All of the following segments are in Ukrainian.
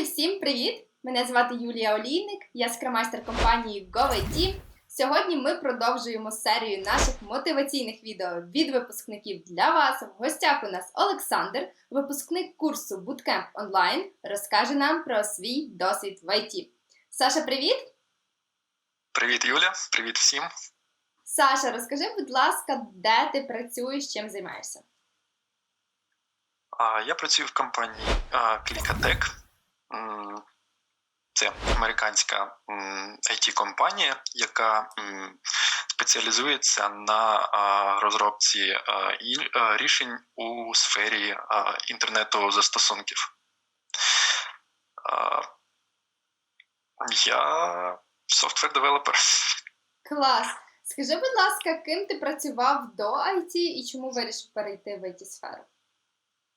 Друзі, всім привіт! Мене звати Юлія Олійник, я скрамайстер компанії GoIT. Сьогодні ми продовжуємо серію наших мотиваційних відео від випускників для вас. В гостях у нас Олександр, випускник курсу Bootcamp Online, розкаже нам про свій досвід в ІТ. Саша, привіт! Привіт, Юля, привіт всім. Саша, розкажи, будь ласка, де ти працюєш, чим займаєшся? Я працюю в компанії Clickatech. Це американська it компанія яка спеціалізується на розробці рішень у сфері інтернету застосунків. Я софтвер-девелопер. Клас! Скажи, будь ласка, ким ти працював до IT і чому вирішив перейти в it сферу?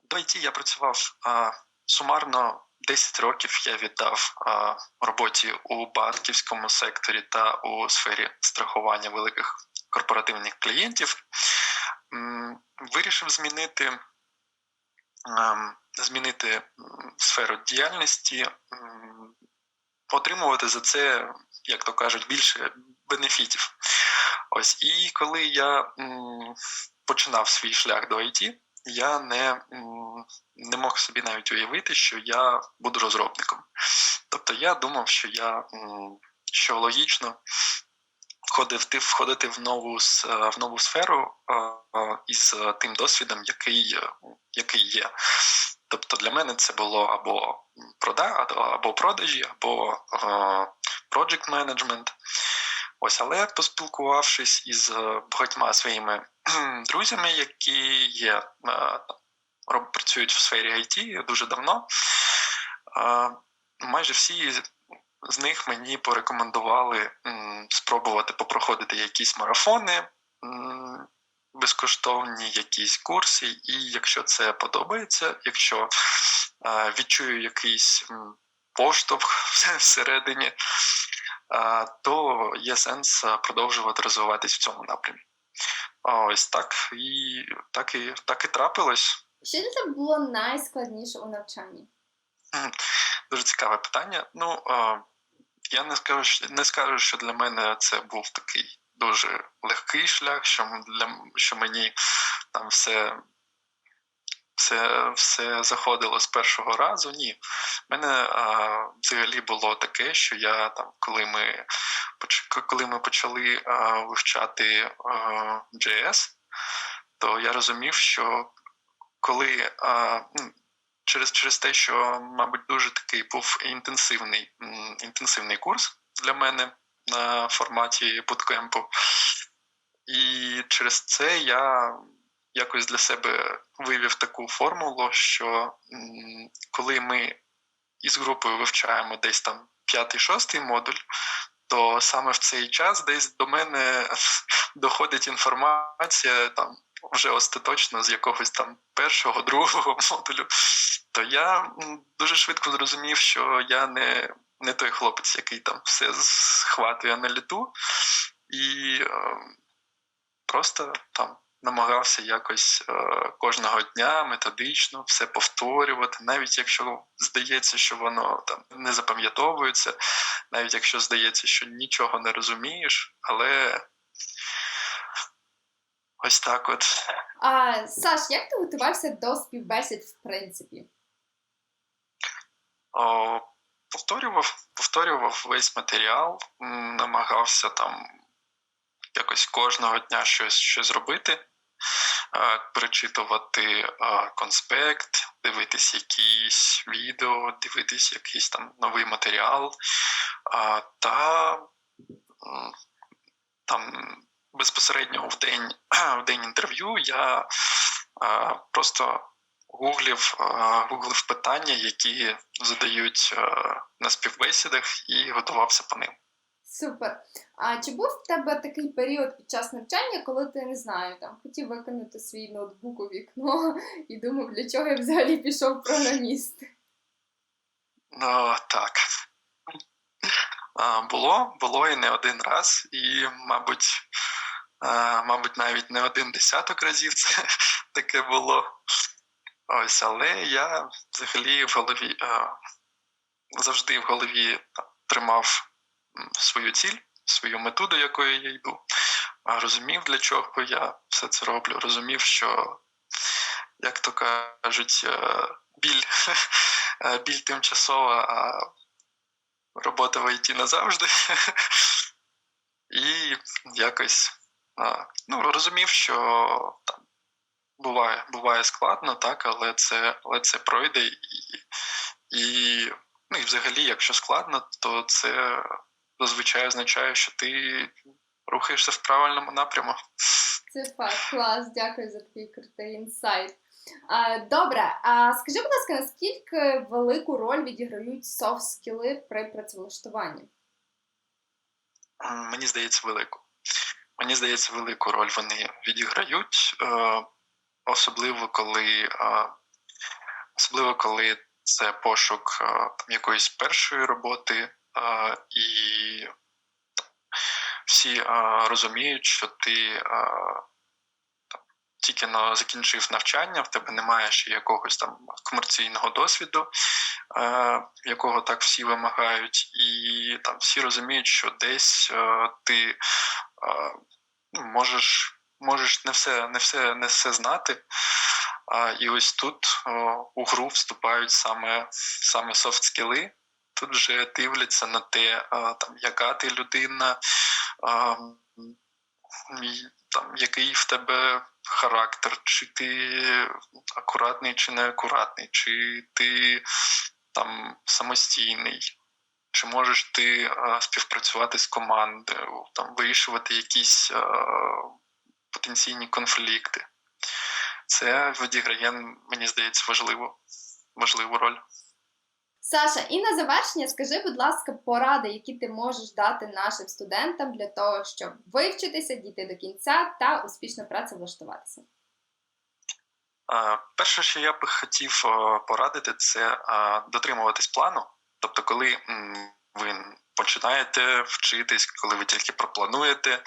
До IT я працював а, сумарно 10 років. Я віддав а, роботі у банківському секторі та у сфері страхування великих корпоративних клієнтів. Вирішив змінити, ем, змінити сферу діяльності, отримувати за це, як то кажуть, більше бенефітів. Ось і коли я починав свій шлях до IT, я не, не мог собі навіть уявити, що я буду розробником. Тобто я думав, що я що логічно входити, входити в нову, е, в нову сферу е, е, із тим досвідом, який, який є. Тобто для мене це було або прода, або продажі, або management. Ось, але поспілкувавшись із е, багатьма своїми друзями, які є, е, працюють в сфері IT дуже давно, е, майже всі з- них мені порекомендували спробувати попроходити якісь марафони. Безкоштовні якісь курси, і якщо це подобається, якщо е, відчую якийсь поштовх всередині, то є сенс продовжувати розвиватись в цьому напрямі. Ось так і так і так і трапилось. Що для тебе було найскладніше у навчанні? Дуже цікаве питання. Ну я не скажу, не скажу, що для мене це був такий дуже легкий шлях, що для що мені там все. Все, все заходило з першого разу. Ні. У мене а, взагалі було таке, що я там, коли ми коли ми почали а, вивчати а, JS, то я розумів, що коли а, ну, через, через те, що, мабуть, дуже такий був інтенсивний, інтенсивний курс для мене на форматі буткемпу, і через це я якось для себе вивів таку формулу, що коли ми із групою вивчаємо десь там п'ятий-шостий модуль, то саме в цей час десь до мене доходить інформація там вже остаточно з якогось там першого, другого модулю. То я дуже швидко зрозумів, що я не, не той хлопець, який там все схватує на літу, і е, просто там намагався якось е, кожного дня методично все повторювати, навіть якщо здається, що воно там не запам'ятовується, навіть якщо здається, що нічого не розумієш, але ось так от. А, Саш, як ти готувався до співбесід в принципі? О, повторював, повторював весь матеріал, намагався там якось кожного дня щось, щось робити, е, перечитувати конспект, дивитись якісь відео, дивитись якийсь там новий матеріал. Та там безпосередньо в день, в день інтерв'ю я просто гуглів, гуглив питання, які задають на співбесідах, і готувався по ним. Супер. А чи був в тебе такий період під час навчання, коли ти не знаю, там хотів викинути свій ноутбук у вікно і думав, для чого я взагалі пішов програміст? Ну, так. А, Було, було і не один раз, і, мабуть, а, мабуть, навіть не один десяток разів це таке було. Ось, але я взагалі в голові, а, завжди в голові тримав свою ціль, свою мету, до якої я йду. Розумів, для чого я все це роблю. Розумів, що, як то кажуть, е, біль, е, біль тимчасова, а робота в ІТ назавжди. І якось ну, розумів, що там буває, буває складно, так, але це, але це пройде. І, і, ну, і взагалі, якщо складно, то це зазвичай означає, що ти рухаєшся в правильному напряму. Це факт, клас, дякую за такий крутий інсайт. Добре, а скажи, будь ласка, наскільки велику роль відіграють софт скіли при працевлаштуванні? Мені здається, велику. Мені здається, велику роль вони відіграють, е, особливо коли, е, особливо коли це пошук е, там, якоїсь першої роботи, е, і всі е, розуміють, що ти е, там, тільки но закінчив навчання, в тебе немає ще якогось там комерційного досвіду, е, якого так всі вимагають, і там всі розуміють, що десь е, ти е, ну, можеш, можеш не все, не все, не все знати. А, і ось тут о, у гру вступають саме, саме софт-скіли. Тут вже дивляться на те, там, яка ти людина, а, там, який в тебе характер, чи ти акуратний, чи неакуратний, чи ти там самостійний, чи можеш ти е, співпрацювати з командою, там, вирішувати якісь е, потенційні конфлікти. Це відіграє, мені здається, важливу, важливу роль. Саша, і на завершення скажи, будь ласка, поради, які ти можеш дати нашим студентам для того, щоб вивчитися, дійти до кінця та успішно працевлаштуватися. Перше, що я би хотів порадити, це дотримуватись плану. Тобто, коли ви починаєте вчитись, коли ви тільки проплануєте,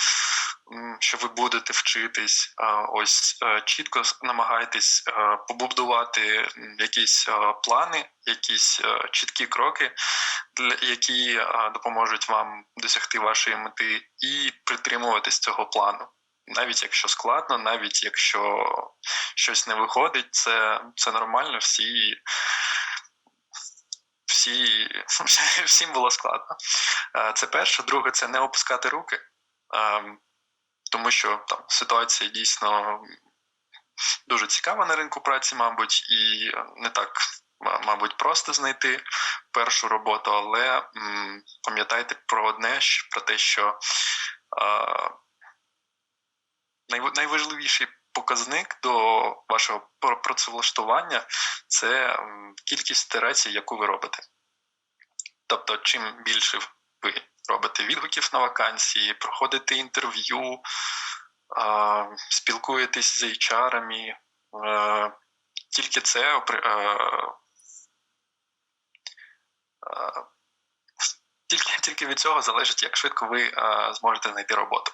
що ви будете вчитись, ось е, чітко намагайтесь е, побудувати якісь е, плани, якісь чіткі кроки, які допоможуть вам досягти вашої мети, і притримуватись цього плану. Навіть якщо складно, навіть якщо щось не виходить, це, це нормально, всі, всі, всім було складно. Це перше. Друге, це не опускати руки, Ем, тому що там ситуація дійсно дуже цікава на ринку праці, мабуть, і не так, мабуть, просто знайти першу роботу, але м, пам'ятайте про одне, про те, що е, найважливіший показник до вашого пр- працевлаштування це кількість ітерацій, яку ви робите. Тобто, чим більше ви робите відгуків на вакансії, проходите інтерв'ю, спілкуєтесь з HR-ами, е, тільки це е, е, тільки, тільки від цього залежить, як швидко ви зможете знайти роботу.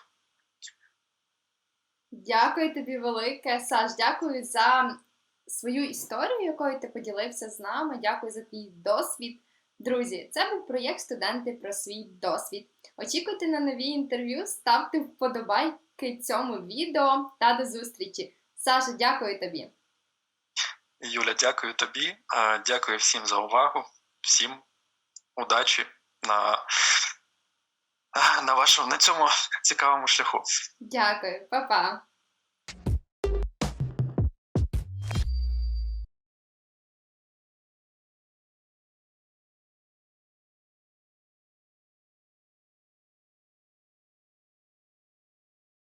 Дякую тобі велике, Саш. Дякую за свою історію, якою ти поділився з нами. Дякую за твій досвід. Друзі, це був проєкт студенти про свій досвід. Очікуйте на нові інтерв'ю, ставте вподобайки цьому відео та до зустрічі. Саша, дякую тобі. Юля, дякую тобі. Дякую всім за увагу. Всім удачі на, на вашому на цьому цікавому шляху. Дякую, па-па.